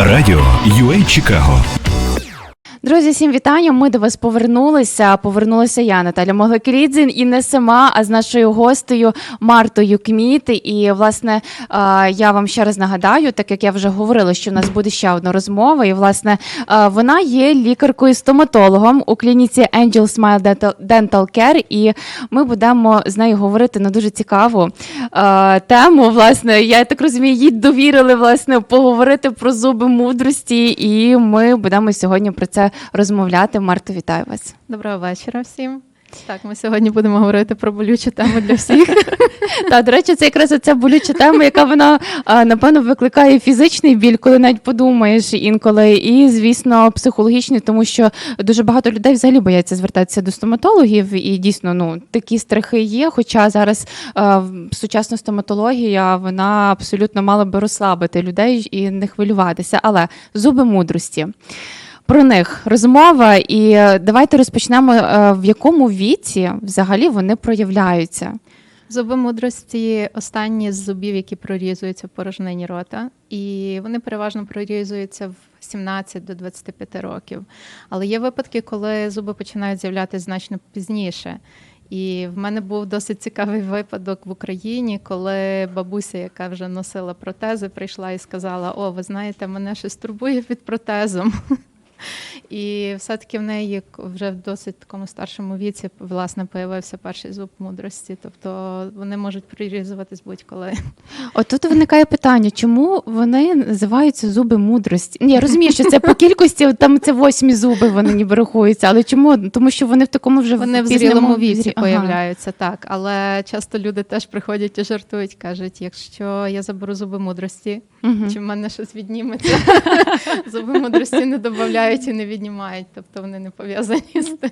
Радіо UA Чикаго. Друзі, всім вітання. Ми до вас повернулися. Повернулася я, Наталя Могилкрідзін, і не сама, а з нашою гостею Мартою Кміт. І власне я вам ще раз нагадаю, так як я вже говорила, що в нас буде ще одна розмова. І власне вона є лікаркою-стоматологом у клініці Angel Smile Dental- Care. І ми будемо з нею говорити на дуже цікаву тему. Власне, я так розумію, їй довірили власне поговорити про зуби мудрості, і ми будемо сьогодні про це розмовляти. Марто, вітаю вас. Доброго вечора всім. Так, ми сьогодні будемо говорити про болючу тему для всіх. Та до речі, це якраз ця болюча тема, яка вона напевно викликає фізичний біль, коли навіть подумаєш інколи, і звісно, психологічний, тому що дуже багато людей взагалі бояться звертатися до стоматологів, і дійсно ну такі страхи є. Хоча зараз сучасна стоматологія вона абсолютно мала би розслабити людей і не хвилюватися. Але зуби мудрості. Про них розмова, і е, давайте розпочнемо, е, в якому віці взагалі вони проявляються. Зуби мудрості останні з зубів, які прорізуються в порожнині рота, і вони переважно прорізуються в 17 до 25 років. Але є випадки, коли зуби починають з'являтися значно пізніше. І в мене був досить цікавий випадок в Україні, коли бабуся, яка вже носила протези, прийшла і сказала: О, ви знаєте, мене щось турбує під протезом. І все-таки в неї вже в досить такому старшому віці власне появився перший зуб мудрості. Тобто вони можуть прирізуватись будь-коли. От тут виникає питання, чому вони називаються зуби мудрості? Ні, Я розумію, що це по кількості, там це восьмі зуби, вони ніби рахуються. Але чому? Тому що вони в такому вже Вони в зрілому віці Ага. появляються, так. Але часто люди теж приходять і жартують, кажуть, якщо я заберу зуби мудрості, Мгм. чи в мене щось відніметься, зуби мудрості не додають і не віднімають, тобто вони не пов'язані з тим.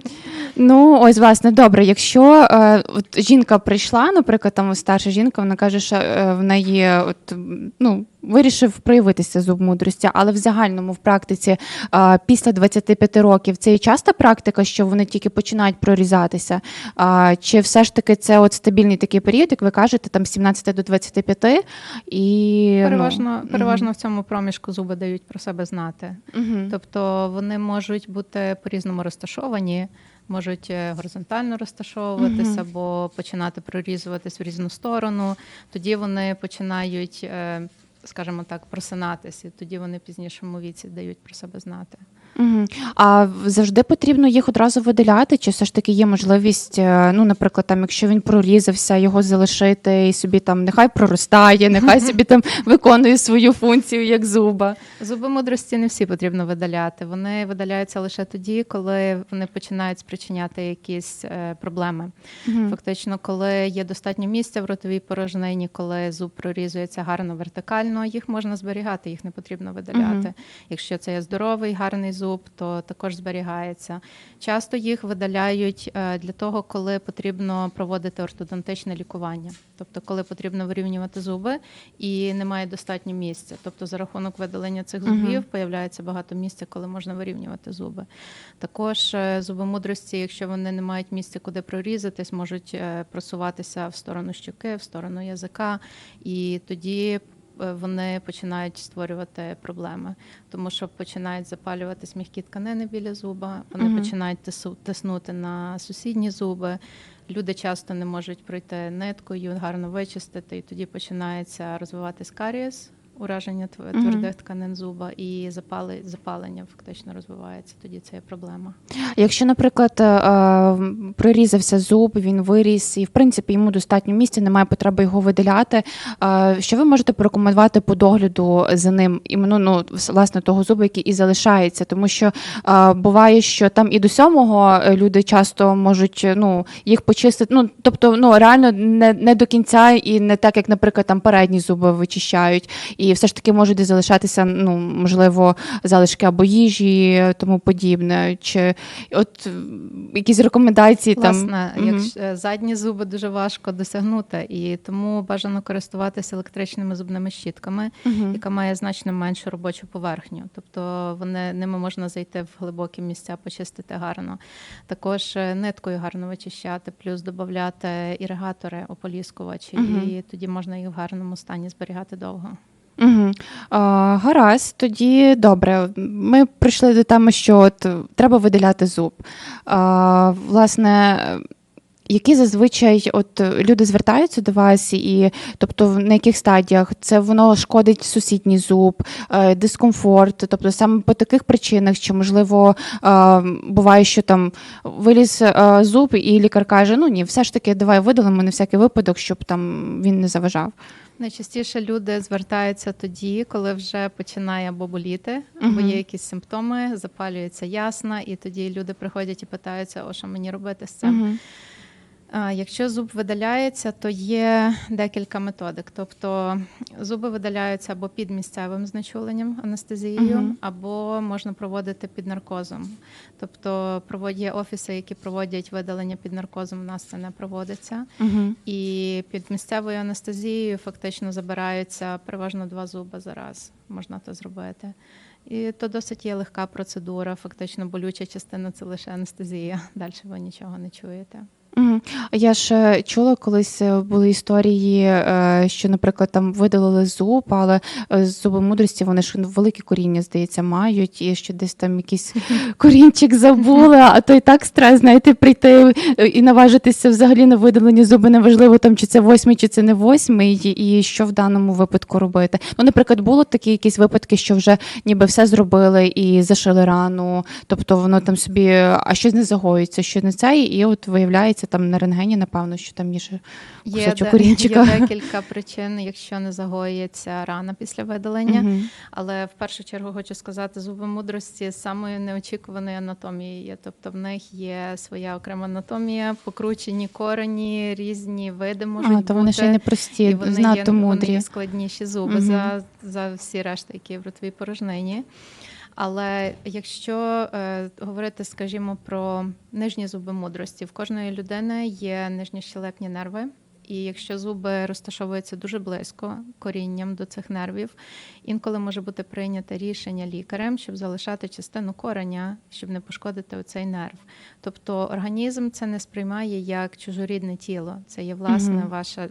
Ну, ось власне, добре. Якщо е, от жінка прийшла, наприклад, там старша жінка, вона каже, що е, в неї от ну. Вирішив проявитися зуб мудрості, але в загальному в практиці а, після 25 років це і часта практика, що вони тільки починають прорізатися. А, чи все ж таки це от стабільний такий період, як ви кажете, там з 17 до 25? І, Переважно, ну, переважно в цьому проміжку зуби дають про себе знати. Мгм. Тобто вони можуть бути по-різному розташовані, можуть е, горизонтально розташовуватися Мгм. або починати прорізуватись в різну сторону. Тоді вони починають, е, скажімо так, просинатись, і тоді вони пізнішому віці дають про себе знати. Мгм. А завжди потрібно їх одразу видаляти, чи все ж таки є можливість, е, ну, наприклад, там, якщо він прорізався, його залишити і собі там нехай проростає, нехай собі там виконує свою функцію як зуба. Зуби мудрості не всі потрібно видаляти. Вони видаляються лише тоді, коли вони починають спричиняти якісь е, проблеми. Мгм. Фактично, коли є достатньо місця в ротовій порожнині, коли зуб прорізується гарно вертикально, їх можна зберігати, їх не потрібно видаляти. Мгм. Якщо це є здоровий, гарний зуб, то також зберігається. Часто їх видаляють е, для того, коли потрібно проводити ортодонтичне лікування, тобто коли потрібно вирівнювати зуби і немає достатньо місця. Тобто, за рахунок видалення цих зубів появляється багато місця, коли можна вирівнювати зуби. Також е, зуби мудрості, якщо вони не мають місця, куди прорізатись, можуть е, просуватися в сторону щоки, в сторону язика, і тоді вони починають створювати проблеми, тому що починають запалюватись м'які тканини біля зуба, вони Мгм. починають тису- тиснути на сусідні зуби. Люди часто не можуть пройти ниткою, гарно вичистити, і тоді починається розвиватись карієс, ураження твердих тканин зуба, і запали, запалення фактично розвивається. Тоді це є проблема. Якщо, наприклад, е, е, прорізався зуб, він виріс, і в принципі йому достатньо місця, немає потреби його видаляти. е, Що ви можете порекомендувати по догляду за ним, іменно ну, власне того зуба, який і залишається? Тому що буває, що там і до сьомого люди часто можуть ну, їх почистити. Ну, тобто, ну реально не, не до кінця і не так, як, наприклад, там передні зуби вичищають. І все ж таки можуть залишатися, ну можливо, залишки або їжі, тому подібне. Чи от якісь рекомендації там Власне, Мгм. якщо е, задні зуби дуже важко досягнути, і тому бажано користуватися електричними зубними щітками, Мгм. яка має значно меншу робочу поверхню. Тобто вони ними можна зайти в глибокі місця, почистити гарно. Також е, ниткою гарно вичищати, плюс додати іригатори, ополіскувачі, Мгм. і тоді можна їх в гарному стані зберігати довго. Угу. А, гаразд, тоді добре. Ми прийшли до теми, що от, е, треба видаляти зуб. А, власне, які зазвичай от, люди звертаються до вас, і тобто на яких стадіях це воно шкодить сусідній зуб, е, дискомфорт, тобто саме по таких причинах, чи можливо буває, що там виліз е, зуб, і лікар каже: ну ні, все ж таки, давай видалимо на всякий випадок, щоб там він не заважав. Найчастіше люди звертаються тоді, коли вже починає або боліти, або є якісь симптоми, запалюється ясна, і тоді люди приходять і питаються, о, що мені робити з цим. Якщо зуб видаляється, то є декілька методик. Тобто зуби видаляються або під місцевим знечуленням анестезією, Мгм. або можна проводити під наркозом. Тобто є офіси, які проводять видалення під наркозом. У нас це не проводиться. Мгм. І під місцевою анестезією фактично забираються переважно два зуби за раз. Можна то зробити. І то досить є легка процедура. Фактично болюча частина це лише анестезія. Далі ви нічого не чуєте. Я ж е, чула колись е, були історії, е, що, наприклад, там видалили зуб, але е, зуби мудрості вони ж велике коріння, здається, мають, і що десь там якийсь корінчик забули, а то і так стрес, знаєте, прийти і наважитися взагалі на видалення зуби, неважливо там, чи це восьмий, чи це не восьмий, і що в даному випадку робити. Ну, наприклад, було такі якісь випадки, що вже ніби все зробили і зашили рану, тобто воно там собі, а щось не загоюється, що не це, і от виявляється там на рентгені, напевно, що там є ще Є, кусочок корінчика. є декілька причин, якщо не загоїться рана після видалення. Мгм. Але в першу чергу хочу сказати, зуби мудрості з самою неочікуваною анатомією є. Тобто в них є своя окрема анатомія, покручені корені, різні види можуть А, бути. то вони ще й не прості, і вони знато є, вони є складніші зуби Мгм. за, за всі решти, які в ротовій порожнині. Але якщо е, говорити, скажімо, про нижні зуби мудрості, в кожної людини є нижньощелепні нерви. І якщо зуби розташовуються дуже близько корінням до цих нервів, інколи може бути прийнято рішення лікарем, щоб залишати частину кореня, щоб не пошкодити оцей нерв. Тобто організм це не сприймає як чужорідне тіло. Це є власне ваша.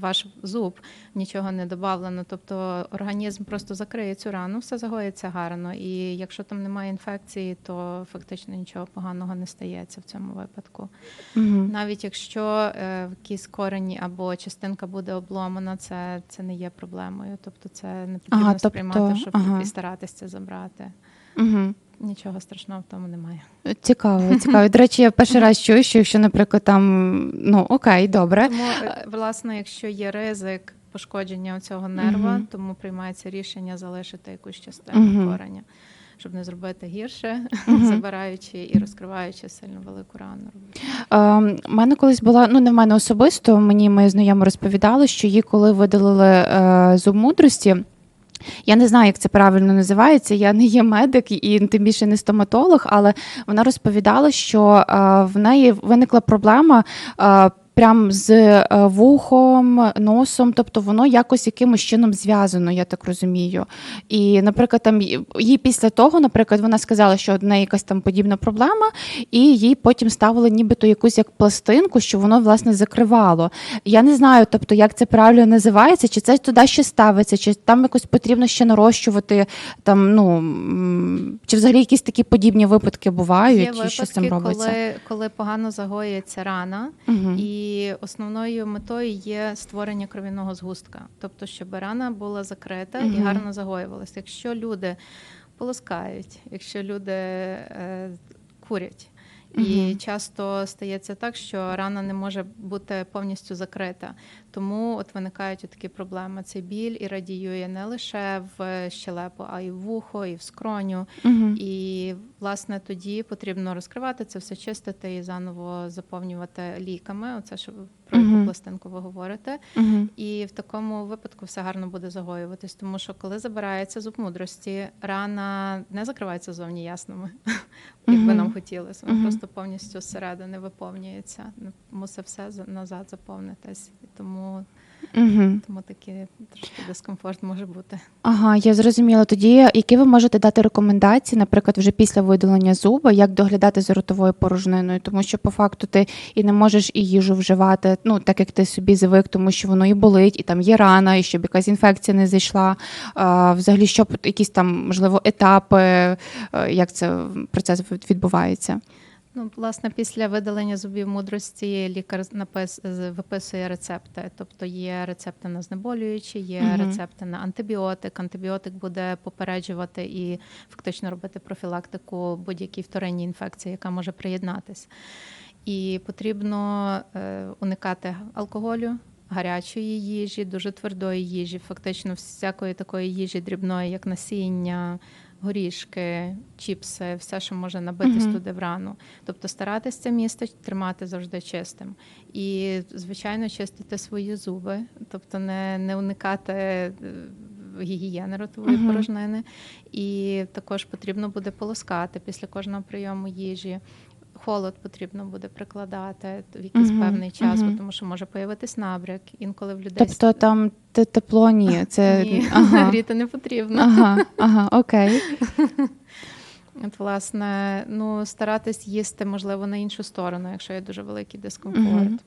Ваш зуб нічого не додавлено, тобто організм просто закриє цю рану, все загоїться гарно. І якщо там немає інфекції, то фактично нічого поганого не стається в цьому випадку. Мгм. Навіть якщо е, якісь корені або частинка буде обломана, це, це не є проблемою. Тобто це не потрібно Ага, тобто, сприймати, щоб ага. і старатися забрати. Мгм. Нічого страшного в тому немає. Цікаво, цікаво. До речі, я перший раз чую, що якщо, наприклад, там ну окей, добре. Тому, е, власне, якщо є ризик пошкодження цього нерва, Мгм. тому приймається рішення залишити якусь частину Мгм. кореня, щоб не зробити гірше, Мгм. забираючи і розкриваючи сильно велику рану. Е, У мене колись була, ну не в мене особисто, мені мої знайомі розповідали, що їй коли видалили е, зуб мудрості. Я не знаю, як це правильно називається. Я не є медик і тим більше не стоматолог, але вона розповідала, що е, в неї виникла проблема. Прям з е, вухом, носом, тобто воно якось якимось чином зв'язано, я так розумію. І, наприклад, там їй після того, наприклад, вона сказала, що в неї якась там подібна проблема, і їй потім ставили нібито якусь як пластинку, що воно власне закривало. Я не знаю, тобто, як це правильно називається, чи це туди ще ставиться, чи там якось потрібно ще нарощувати, там, ну, чи взагалі якісь такі подібні випадки бувають, Є і що з цим робиться? коли, коли погано загоюється рана, Мгм. і основною метою є створення кров'яного згустка, тобто, щоб рана була закрита і гарно загоювалася. Якщо люди полоскають, якщо люди е, курять. І Мгм. часто стається так, що рана не може бути повністю закрита. Тому от виникають такі проблеми. Цей біль і радіює не лише в щелепу, а й в вухо, і в скроню. Мгм. І власне тоді потрібно розкривати це все чистити і заново заповнювати ліками. Оце що ви- про яку Мгм. пластинку ви говорите. Мгм. І в такому випадку все гарно буде загоюватись, тому що коли забирається зуб мудрості, рана не закривається зовні ясними, як би нам хотілося. Вона просто повністю зсередини виповнюється. Мусить все за- назад заповнитись. І тому Угу. Тому такий трошки дискомфорт може бути. Ага, я зрозуміла. Тоді які ви можете дати рекомендації, наприклад, вже після видалення зуба, як доглядати за ротовою порожниною, тому що по факту ти і не можеш і їжу вживати, ну так як ти собі звик, тому що воно і болить, і там є рана, і щоб якась інфекція не зайшла. А, взагалі, щоб якісь там можливо етапи, е, як це процес відбувається. Ну, власне, після видалення зубів мудрості лікар напис... виписує рецепти. Тобто є рецепти на знеболюючі, є Мгм. рецепти на антибіотик. Антибіотик буде попереджувати і фактично робити профілактику будь-якій вторинній інфекції, яка може приєднатись. І потрібно е, уникати алкоголю. Гарячої їжі, дуже твердої їжі, фактично всякої такої їжі дрібної, як насіння, горішки, чіпси, все, що може набитись Мгм. туди в рану. Тобто старатися це місто тримати завжди чистим. І, звичайно, чистити свої зуби, тобто не, не уникати е, гігієни ротової Мгм. порожнини. І також потрібно буде полоскати після кожного прийому їжі. Холод потрібно буде прикладати в якийсь Мгм, певний час, мгм. бо тому що може появитись набряк. Інколи в людей Тобто там те- тепло ні, це Ні, ага. гріти не потрібно. Ага, ага, окей. От, власне, ну старатись їсти, можливо, на іншу сторону, якщо є дуже великий дискомфорт. Мгм.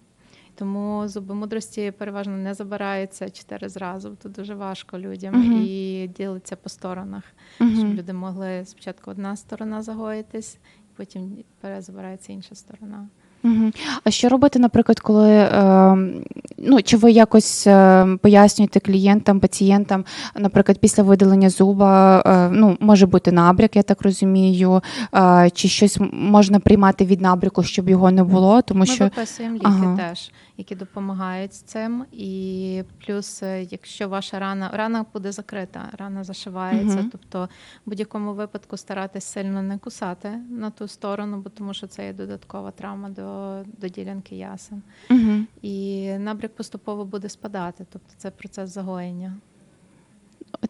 Тому зуби мудрості переважно не забираються чотири зразу. Тут дуже важко людям Мгм. і ділиться по сторонах, щоб люди могли спочатку одна сторона загоїтись, потім перезабирається інша сторона. Мгм. А що робити, наприклад, коли е, ну чи ви якось е, пояснюєте клієнтам, пацієнтам, наприклад, після видалення зуба, е, ну може бути набряк, я так розумію, е, чи щось можна приймати від набряку, щоб його не було, тому Ми що виписуємо ліки Ага. теж, які допомагають з цим. І плюс, е, якщо ваша рана рана буде закрита, рана зашивається. Мгм. Тобто, в будь-якому випадку старатись сильно не кусати на ту сторону, бо тому що це є додаткова травма до, до ділянки ясен. Угу. І набряк поступово буде спадати, тобто це процес загоєння.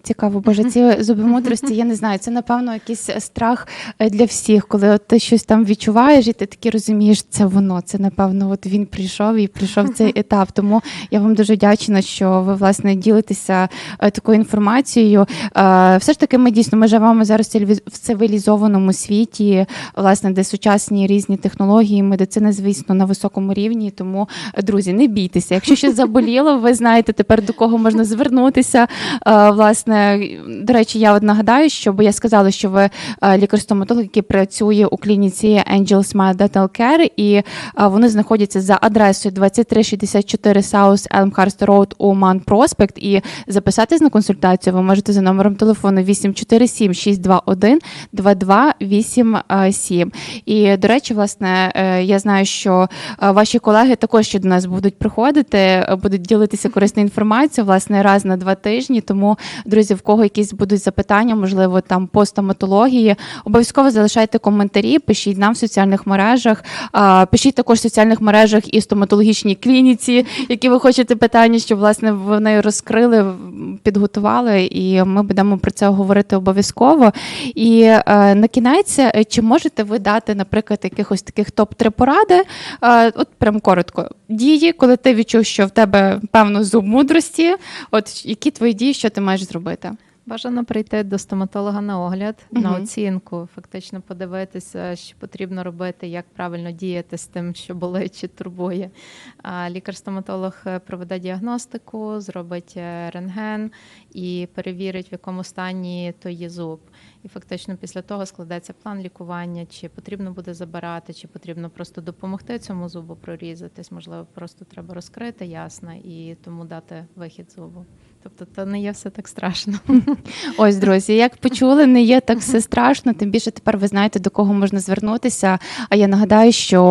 Цікаво, боже, ці зуби мудрості, я не знаю, це напевно якийсь страх е, для всіх, коли от ти щось там відчуваєш, і ти таки розумієш, це воно. Це напевно, от він прийшов і прийшов цей етап. Тому я вам дуже вдячна, що ви власне ділитеся е, такою інформацією. Е, Все ж таки, ми дійсно ми живемо зараз в цивілізованому світі, власне, де сучасні різні технології, медицина, звісно, на високому рівні. Тому, е, друзі, не бійтеся. Якщо щось заболіло, ви знаєте тепер до кого можна звернутися. Е, Власне, до речі, я от нагадаю, що бо я сказала, що ви е, лікар-стоматолог, який працює у клініці Angel Smile Dental Care, і е, вони знаходяться за адресою 2364 South Elmhurst Road у Ман Проспект. І записатись на консультацію ви можете за номером телефону 847 621 2287. І до речі, власне, е, я знаю, що ваші колеги також ще до нас будуть приходити, будуть ділитися корисною інформацією, власне, раз на два тижні. Тому, друзі, в кого якісь будуть запитання, можливо, там по стоматології, обов'язково залишайте коментарі, пишіть нам в соціальних мережах. Пишіть також в соціальних мережах і стоматологічній клініці, які ви хочете питання, щоб власне вони розкрили, підготували, і ми будемо про це говорити обов'язково. І е, на кінець, е, чи можете ви дати, наприклад, якихось таких топ-3 поради? Е, от прям коротко. Дії, коли ти відчув, що в тебе певно зуб мудрості, от які твої дії, що ти маєш зробити? Бажано прийти до стоматолога на огляд, на оцінку, фактично подивитися, що потрібно робити, як правильно діяти з тим, що болить чи турбує. Лікар-стоматолог е, проведе діагностику, зробить е, рентген і перевірить, в якому стані то є зуб. І фактично після того складеться план лікування, чи потрібно буде забирати, чи потрібно просто допомогти цьому зубу прорізатись. Можливо, просто треба розкрити ясно і тому дати вихід зубу. Тобто, то не є все так страшно. Ось, друзі, як почули, не є так все страшно. Тим більше тепер ви знаєте, до кого можна звернутися. А я нагадаю, що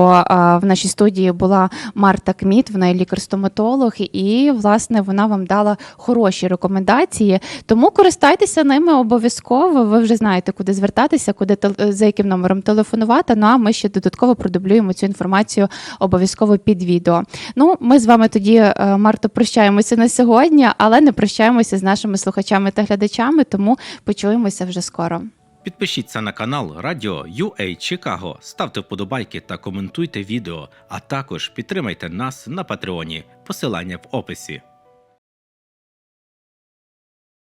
в нашій студії була Марта Кміт, вона є лікар-стоматолог, і власне вона вам дала хороші рекомендації. Тому користайтеся ними обов'язково. Ви вже знаєте, куди звертатися, куди за яким номером телефонувати. Ну а ми ще додатково продублюємо цю інформацію обов'язково під відео. Ну, ми з вами тоді, е, Марто, прощаємося на сьогодні, але не прощаємося з нашими слухачами та глядачами, тому почуємося вже скоро. Підпишіться на канал Радіо UA Чикаго, ставте вподобайки та коментуйте відео, а також підтримайте нас на Патреоні. Посилання в описі.